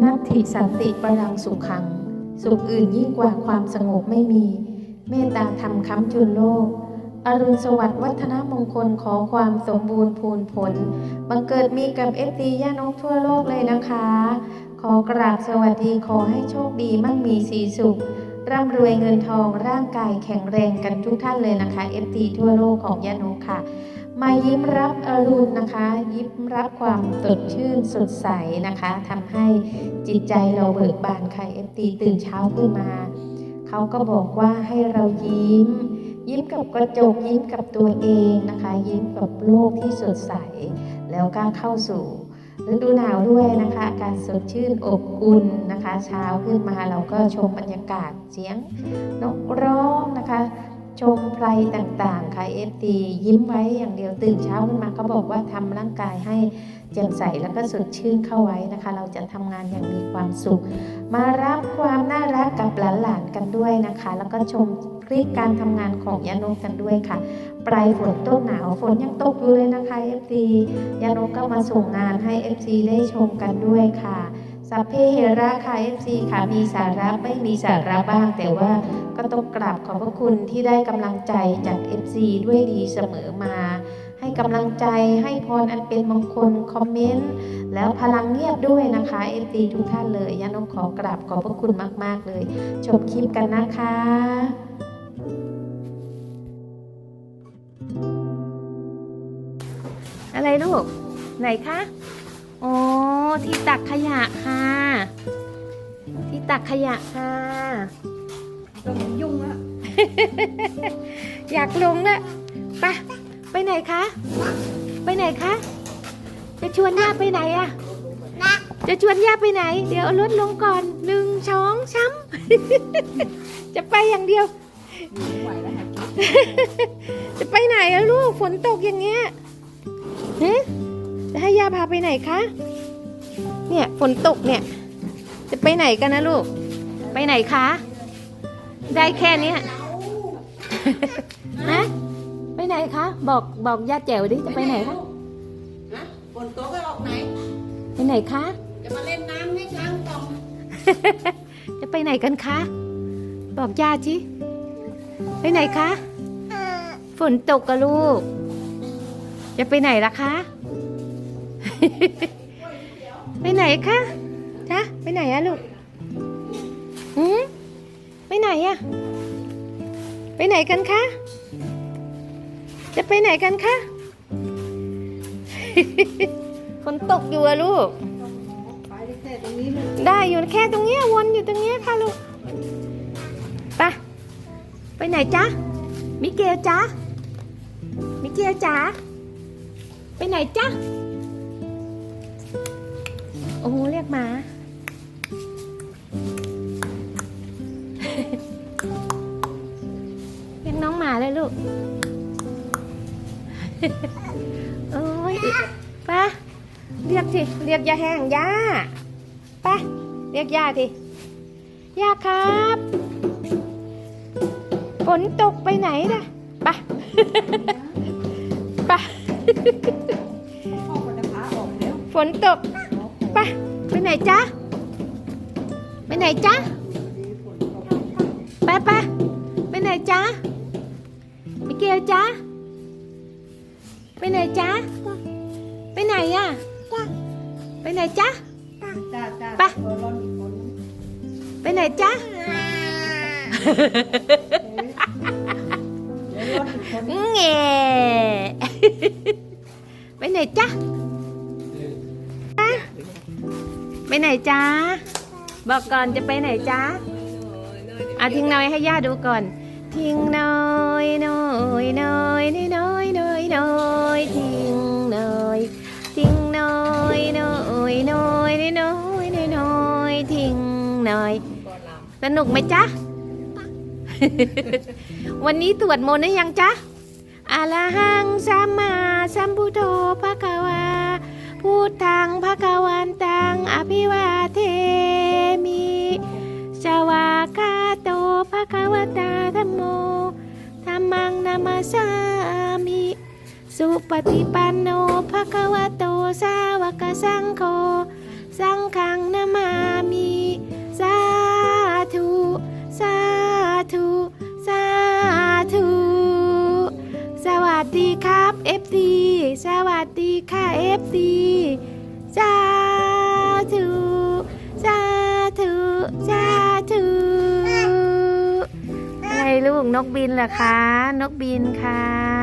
นัตถิสันติปรังสุขขัง สุขอื่นยิ่งกว่าความสงบไม่มี เมตตาธรรมค้ำจุนโลก อรุณสวัสดิ์วัฒนมงคลขอความสมบูรณ์พูนผล บังเกิดมีกับเอฟตีย่านกทั่วโลกเลยนะคะ ขอกราบสวัสดีขอให้โชคดีมั่งมีสีสุข ร่ำรวยเงินทองร่างกายแข็งแรงกันทุกท่านเลยนะคะเอฟตีทั่วโลกของย่านกค่ะ มายิ้มรับอรุณนะคะ ยิ้มรับความสดชื่นสดใสนะคะทำให้จิตใจเราเบิกบานค่ะเอฟตีตื่นเช้าขึ้นมาเขาก็บอกว่าให้เรายิ้ม ยิ้มกับกระจกยิ้มกับตัวเองนะคะ ยิ้มกับโลกที่สดใส แล้วก็เข้าสู่ฤดูหนาวด้วยนะคะอากาศสดชื่นอบอุ่นนะคะ เช้าขึ้นมาเราก็ชมบรรยากาศเสียงนกร้องนะคะ ชมไพรต่างๆ ค่ะเอฟตียิ้มไว้อย่างเดียวตื่นเช้าขึ้นมาเขาบอกว่าทำร่างกายให้แจ่มใสแล้วก็สดชื่นเข้าไว้นะคะ เราจะทำงานอย่างมีความสุข มารับความน่ารักกับหลานๆกันด้วยนะคะ แล้วก็ชมคลิปการทำงานของยานกกันด้วยค่ะ ปลายฝนต้นหนาวฝนยังตกอยู่เลยนะคะเอฟซียานกก็มาส่งงานให้เอฟซีได้ชมกันด้วยค่ะ สัพเพเหระค่ะ FC ค่ะมีสาระไม่มีสาระบ้าง แต่ว่าก็ต้องกราบขอบพระคุณที่ได้กำลังใจจาก FC ด้วยดีเสมอมา ให้กำลังใจให้พรอันเป็นมงคลคอมเมนต์แล้วพลังเงียบด้วยนะคะ FC ทุกท่านเลยยานกขอกราบขอบพระคุณมาก ๆ เลย ชมคลิปกันนะคะอะไรลูก ไหนคะ โอ้ที่ตักขยะค่ะ ที่ตักขยะค่ะต้องยุ่งละอยากลงละไปไปไหนคะ ไปไหนคะ จะชวนย่าไปไหนอะจะชวนย่าไปไหน เดี๋ยวเอารถลงก่อนหนึ่งสองช้ำจะไปอย่างเดียวไม่ไหวแล้วค่ะจะไปไหนอะลูกฝนตกอย่างเงี้ยฮะจะให้ย่า พาไปไหนคะ เนี่ยฝนตกเนี่ย จะไปไหนกันนะลูก ไปไหนคะ ได้แค่เนี้ยฮะไปไหนคะ บอกบอกย่าแจ๋วดิจะไปไหนคะฮะฝนตกก็ออกไหน ไปไหนคะ จะมาเล่นน้ำให้ช้างตองจะไปไหนกันคะ บอกย่าจิไปไหนคะ ฝนตกกะลูก จะไปไหนล่ะคะ ไปไหนคะจ๊ะไปไหนอะลูกหืมไปไหนอะไปไหนกันคะ จะไปไหนกันคะ ฝนตกอยู่อะลูกไปแค่ตรงนี้มันได้อยู่แค่ตรงเนี้ยวนอยู่ตรงเนี้ยค่ะลูกไปไปไหนจ๊ะ มิเกลจ๊ะ มิเกลจ๊ะ ไปไหนจ๊ะ โอ้โหเรียกหมาเรียกน้องหมาเลยลูกโอ้ยไปเรียกสิเรียกยาแห้งย่าไปเรียกย่าทีย่าครับฝนตกไปไหนล่ะไปไปพ่อก็จะพาออกแล้วฝนตก ไปไปไหนจ๊ะไปไหนจ๊ะไปไปไปไหนจ๊ะมิเกลจ๊ ไปไหนจ๊ะไปไหนอะไปไหนจ๊ะจ้าจ้าไปตัวร้อนอีกคนไปไหนจ๊ะเดี๋ยวร้อนอีกคนแง่ไปไหนจ๊ะไปไหนจ๊ะบอกก่อนจะไปไหนจ๊ะอะทิ้งน้อยให้ย่าดูก่อน ทิ้งน้อยน้อยน้อยน้อยน้อยน้อยทิ้งน้อยทิ้งน้อยน้อยน้อยน้อยน้อยทิ้งน้อยสนุกไหมจ๊ะวันนี้ตรวจมนต์ได้ยังจ๊ะอาละหังสัมมาสัมพุทโธภะคะวา พุทธังพระกวันตังอภิวาเทมิสวากาโตพระกวตาธรมโมธรรมังนามาสามิสุปฏิปันโนพระคะวะโตสาวกสังโฆสังขังนามามิสาธุสาธุสาธุสวัสดีค่ะ ค่ะ FC สาธุสาธุสาธุอะไรลูกนกบินเหรอคะ นกบินค่ะ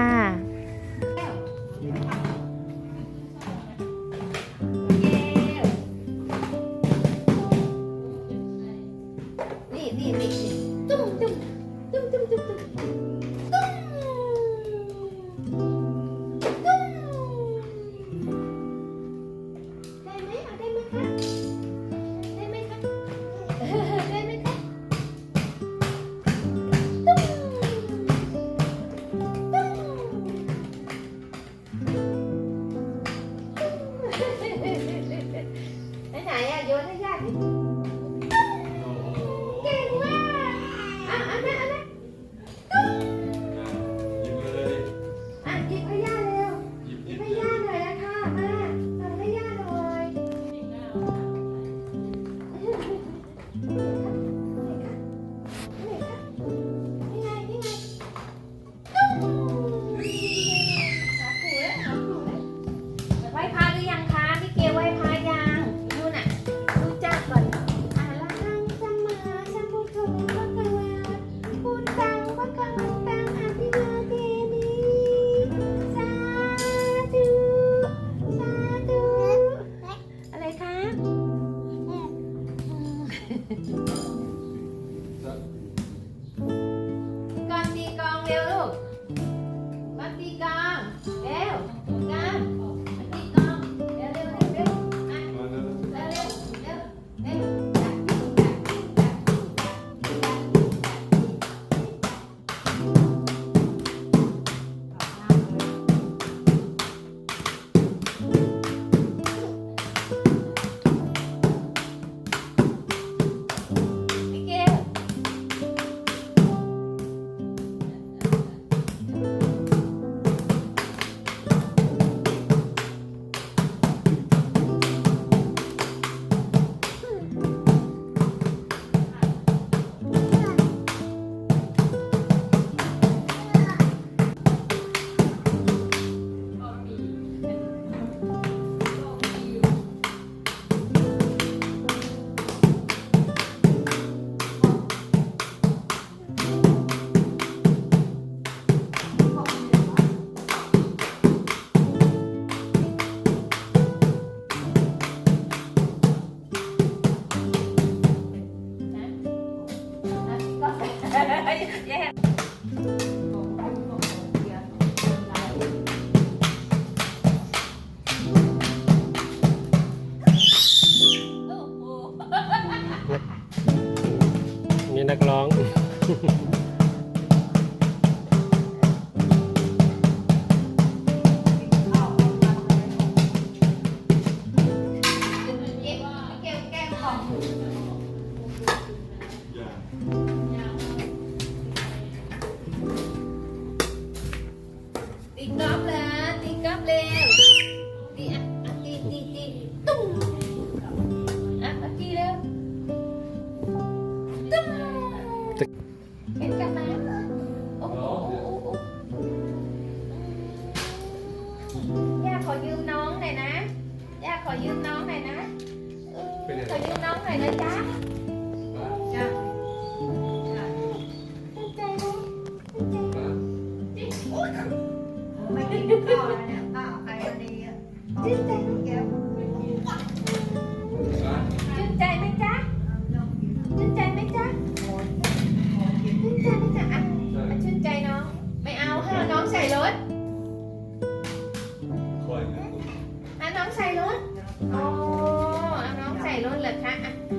รถเหรอคะ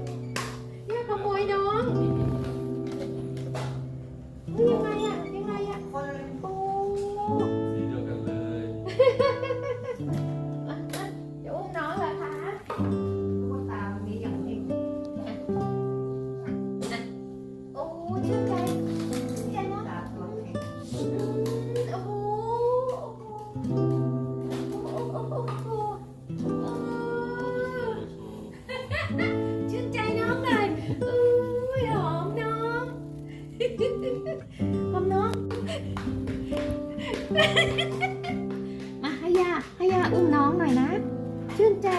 มาให้ยาให้ยาอุ้มน้องหน่อยนะ ชื่นใจ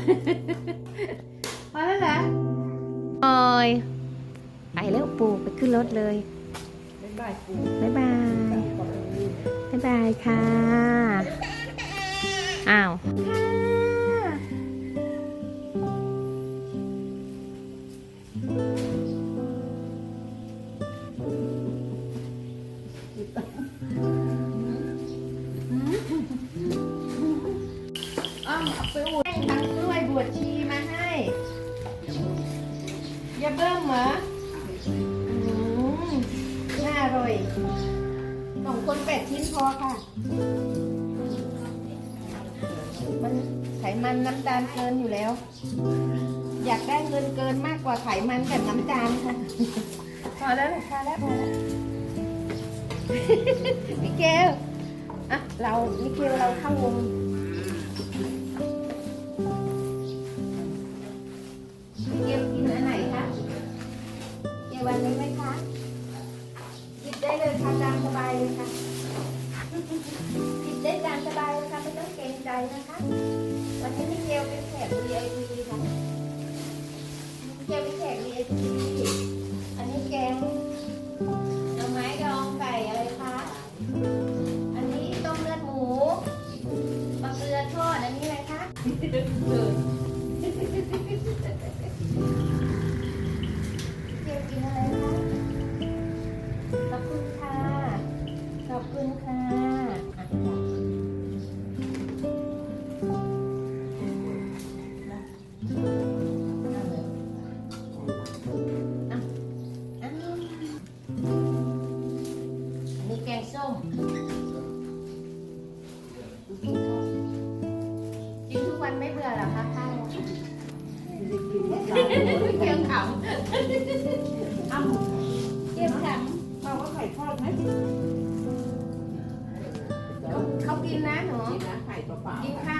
อแล้วเหรอพอแล้วเหรอโอ้ยไปแล้วปู่ไปขึ้นรถเลยบ๊ายบายปูบ๊ายบาย บ๊ายบายค่ะ อ้าว อค่ะ มันไขมันน้ำตาลเกินอยู่แล้ว อยากได้เงินเกินมากกว่าไขมันกับน้ำตาลค่ะพอแล้วพอแล้วพอแล้วมิเกลอะเรามิเกลเราเข้าวง ขำอ้ำเกียงขำเอาว่าไข่ทอดไหมเขากินนะหนูกินนะไข่เปล่ากินข้าว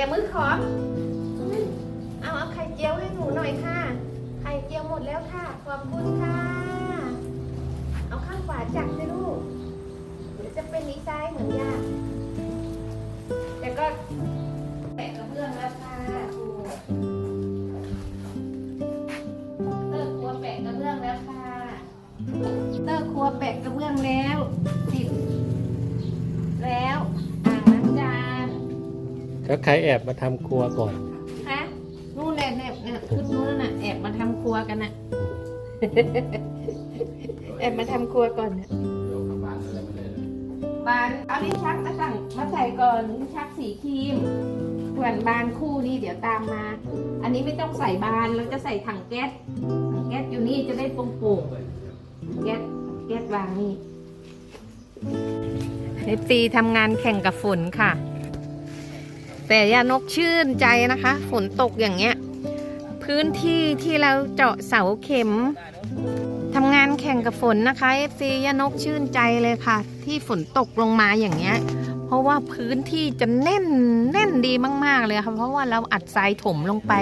เนื่นเบมือขอเอาเอาไข่เจียวให้หนูหน่อยค่ะ ไข่เจียวหมดแล้วค่ะ ขอบคุณค่ะ เอาข้างขวาจับสิลูกเดี๋ยวจะเป็นนิสัยเหมือนยาแต่ก็แปะกระเบื้องแล้วค่ะครูเลิกครัวแปะกระเบื้องแล้วค่ะเลิกครัวแปะกระเบื้องแล้ว ก็ใครแอบมาทำครัวก่อน ฮะนู่นแหละเนี่ยเนี่ยขึ้นนู้นน่ะแอบมาทำครัวกันน่ะ แอบมาทำครัวก่อนน่ะบานเอาลิ้นชักมาสั่งมาใส่ก่อนลิ้นชักสีครีมส่วนบานคู่นี่เดี๋ยวตามมา อันนี้ไม่ต้องใส่บานเราจะใส่ถังแก๊สถังแก๊สอยู่นี่จะได้โปร่งๆแก๊สแก๊สวางนี่ เอฟซีทำงานแข่งกับฝนค่ะ แต่ยานกชื่นใจนะคะ ฝนตกอย่างเงี้ย พื้นที่ที่เราเจาะเสาเข็มทำงานแข่งกับฝนนะคะ FC ยานกชื่นใจเลยค่ะ ที่ฝนตกลงมาอย่างเงี้ย เพราะว่าพื้นที่จะแน่นแน่นดีมาก ๆ เลยค่ะ เพราะว่าเราอัดทรายถมลงไป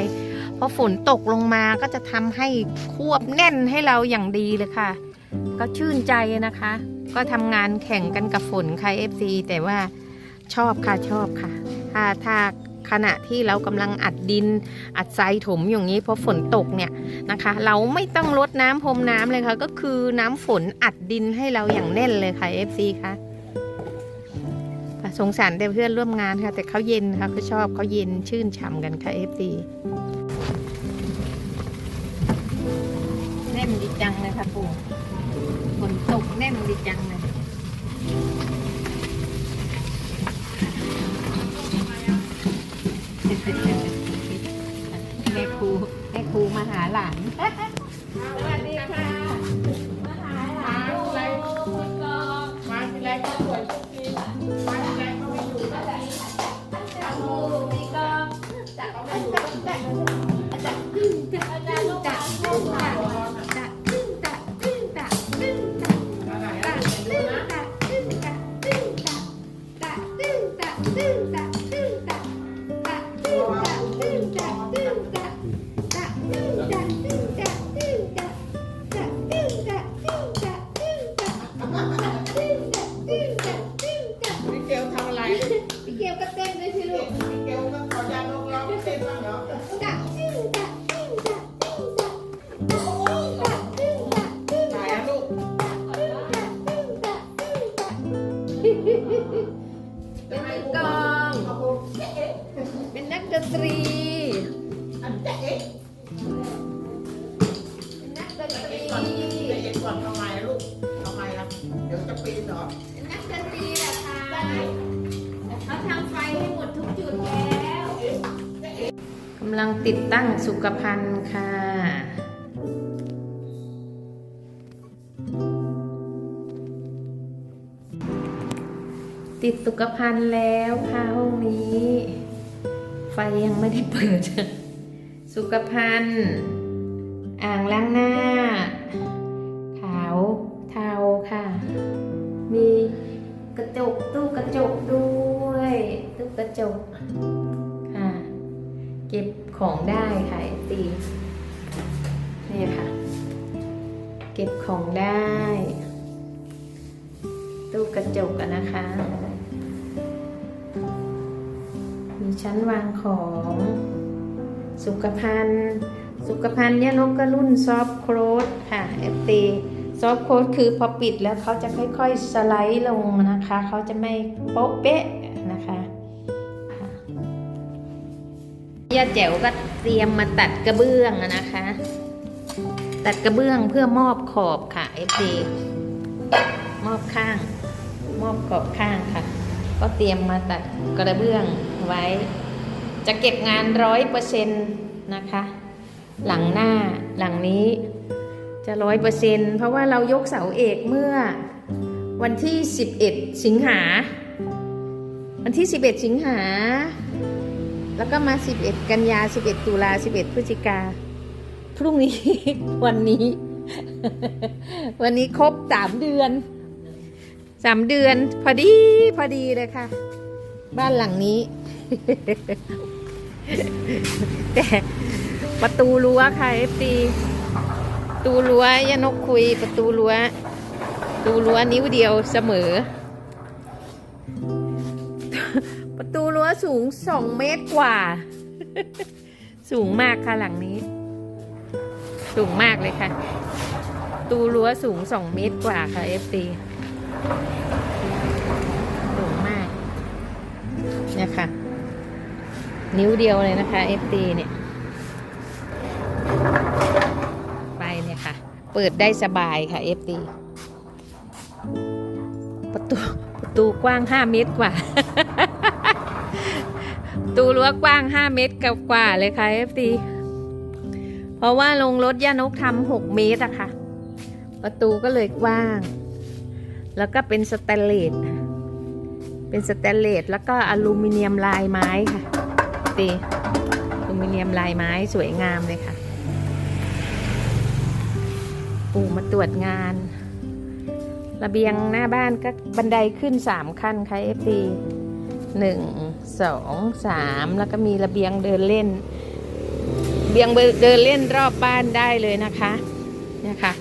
พอฝนตกลงมาก็จะทำให้ควบแน่นให้เราอย่างดีเลยค่ะ ก็ชื่นใจนะคะ ก็ทำงานแข่งกันกับฝนค่ะ FC แต่ว่าชอบค่ะชอบค่ะ ถ้าถ้าขณะที่เรากำลังอัดดินอัดทรายถมอย่างนี้เพอฝนตกเนี่ยนะคะ เราไม่ต้องรดน้ำพรมน้ำเลยค่ะ ก็คือน้ำฝนอัดดินให้เราอย่างแน่นเลยค่ะ FC ค่ะค่ะสงสารเพื่อนร่วมงานค่ะ แต่เขาเย็นค่ะเขาชอบเขาเย็นชื่นฉ่ำกันค่ะ FC แน่นดีจังเลยค่ะปู่ฝนตกแน่นดีจังเลย แม่ครูแม่ครูมาหาหลานสวัสดีค่ะ สุขภัณฑ์ค่ะ ติดสุขภัณฑ์แล้วค่ะห้องนี้ ไฟยังไม่ได้เปิด สุขภัณฑ์ ได้ค่ะตีนี่ค่ะ เก็บของได้ ตู้กระจกนะคะ มีชั้นวางของ สุขภัณฑ์ สุขภัณฑ์ยานกก็รุ่นซอฟโครสค่ะ FT ซอฟโครสคือพอปิดแล้วเขาจะค่อยๆสไลด์ลงนะคะ เขาจะไม่โป๊ะเป๊ะ ย่าแจ๋วก็เตรียมมาตัดกระเบื้องนะคะ ตัดกระเบื้องเพื่อมอบขอบค่ะ FD มอบข้าง มอบขอบข้างค่ะ ก็เตรียมมาตัดกระเบื้องไว้ จะเก็บงานร้อยเปอร์เซ็นต์นะคะ หลังหน้าหลังนี้จะร้อยเปอร์เซ็นต์เพราะว่าเรายกเสาเอกเมื่อวันที่ 11 สิงหา วันที่ 11 สิงหา แล้วก็มา 11 กันยา 11 ตุลา 11 พฤศจิกา พรุ่งนี้ วันนี้ วันนี้ครบ3เดือน3เดือน พอดีพอดีเลยค่ะ บ้านหลังนี้ แต่ประตูรั้วค่ะ FD ประตูรั้วยานกคุยประตูรั้วประตูรั้วนิ้วเดียวเสมอ ประตูรั้วสูงสองเมตรกว่า สูงมากค่ะหลังนี้ สูงมากเลยค่ะประตูรั้วสูงสองเมตรกว่าค่ะ FT สูงมากเนี่ยค่ะ นิ้วเดียวเลยนะคะ FT เนี่ยไปเนี่ยค่ะ เปิดได้สบายค่ะ FT ประตูประตูกว้าง5เมตรกว่า ตูรั้วกว้าง 5 เมตรกว่าเลยค่ะ FT เพราะว่าลงรถย่านกทำ6เมตรอะค่ะ ประตูก็เลยกว้าง แล้วก็เป็นสแตนเลสเป็นสแตนเลสแล้วก็อลูมิเนียมลายไม้ค่ะตีอลูมิเนียมลายไม้สวยงามเลยค่ะ ปู่มาตรวจงาน ระเบียงหน้าบ้านก็บันไดขึ้นสามขั้นค่ะ FD หนึ่ง สองสามแล้วก็มีระเบียงเดินเล่นเบียงเดินเล่นรอบบ้านได้เลยนะคะเนี่ยค่ะ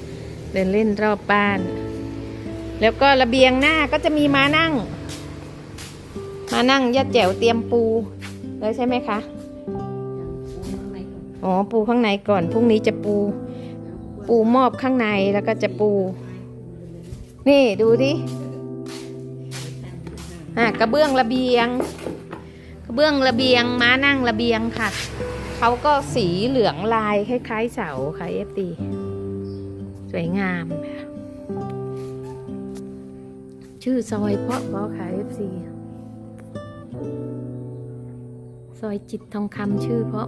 เดินเล่นรอบบ้าน แล้วก็ระเบียงหน้าก็จะมีมานั่ง มานั่งยัดแจ๋วเตรียมปูแล้วใช่ไหมคะอ๋อปูข้างในก่อนพรุ่งนี้จะปู ปูมอบข้างในแล้วก็จะปู นี่ดูดิอะกระเบื้องระเบียง กระเบื้องระเบียงม้านั่งระเบียงค่ะ เขาก็สีเหลืองลายคล้าย ๆ เสาค่ะเอฟตีสวยงามค่ะชื่อซอยเพาะเพาะค่ะเอฟซีซอยจิตทองคำชื่อเพาะ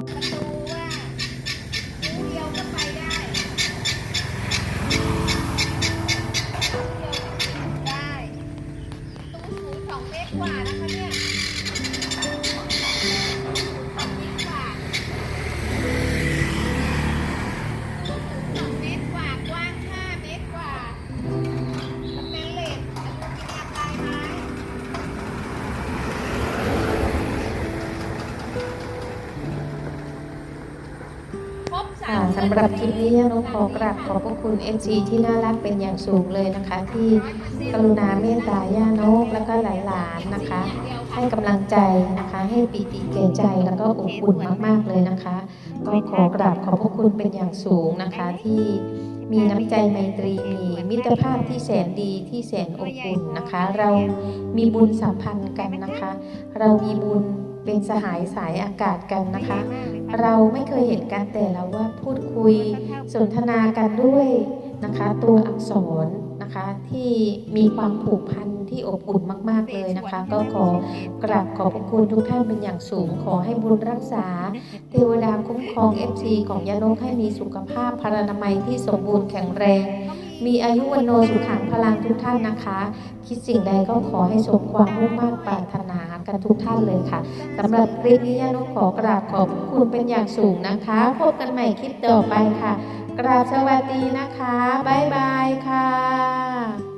ำหรับคลิปนี้น้องขอกราบขอบพระคุณ FC ที่น่ารักเป็นอย่างสูงเลยนะคะ ที่กรุณาเมตตาย่านกแล้วก็หลานๆนะคะ ให้กำลังใจนะคะ ให้ปิติเกรงใจแล้วก็อบอุ่นมากๆเลยนะคะก็ขอกราบขอบพระคุณเป็นอย่างสูงนะคะที่มีน้ำใจไมตรีมีมิตรภาพที่แสนดีที่แสนอบอุ่นนะคะ เรามีบุญสัมพันธ์กันนะคะ เรามีบุญ เป็นสหายสายอากาศกันนะคะ เราไม่เคยเห็นกันแต่เราว่าพูดคุยสนทนากันด้วยนะคะ ตัวอักษรนะคะที่มีความผูกพันที่อบอุ่นมาก ๆ เลยนะคะ ก็ขอกราบขอบพระคุณทุกท่านเป็นอย่างสูง ขอให้บุญรักษา เทวดาคุ้มครอง FC ของยานกให้มีสุขภาพพรรณนามัยที่สมบูรณ์แข็งแรง มีอายุวันโนสุขังพลังทุกท่านนะคะ คิดสิ่งใดก็ขอให้สมความมุ่งมั่นปรารถนา กันทุกท่านเลยค่ะสำหรับคลิปนี้ยานุขอกราบขอบคุณเป็นอย่างสูงนะคะ พบกันใหม่คลิปต่อไปค่ะ กราบสวัสดีนะคะ บ๊ายบายค่ะ